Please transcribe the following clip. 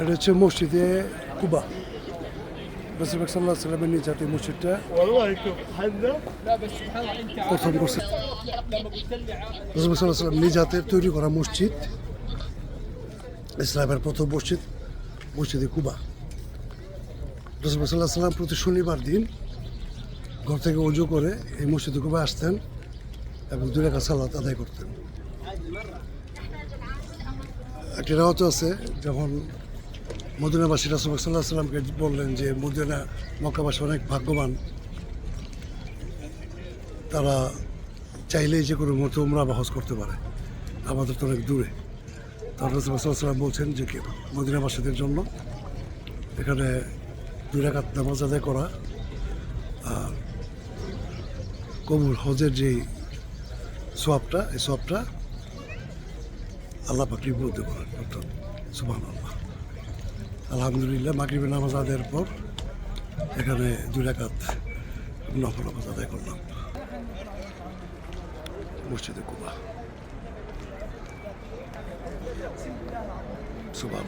এটা হচ্ছে মসজিদে কুবা। রসুলবাক সাল্লাহ সাল্লামের নিজ জাতীয় মসজিদটা প্রথম করছে। নিজ হাতে তৈরি করা মসজিদ। ইসলামের প্রথম মসজিদ, মসজিদে কুবা। রসুলবাক সাল্লাম প্রতি শনিবার দিন ঘর থেকে অজু করে এই মসজিদে কুবা আসতেন এবং দুই রেখা সালাত আদায় করতেন। একটি রাওয়াত আছে যখন মদিনাবাসী রাসুল সাল্লাহ সাল্লামকে বললেন যে মদিনা, মক্কাবাসী অনেক ভাগ্যবান। তারা চাইলেই যে কোনো মুহূর্তে উমরা বা হজ করতে পারে। আমাদের তো অনেক দূরে। তার রসুল্লাহাম বলছেন যে মদিনাবাসীদের জন্য। এখানে দুই রাকাত নামাজ আদায় করা আর কবুল হজের যে সোয়াবটা এই সোয়াবটা আল্লাহ পাকড়ি বলতে পারেন। অর্থাৎ সুবাহ আল্লাহ আলহামদুলিল্লাহ, মাগরিবের নামাজ আদায়ের পর এখানে দুই রাকাত নফল নামাজ আদায় করলাম। মসজিদে কুবা সুবাহ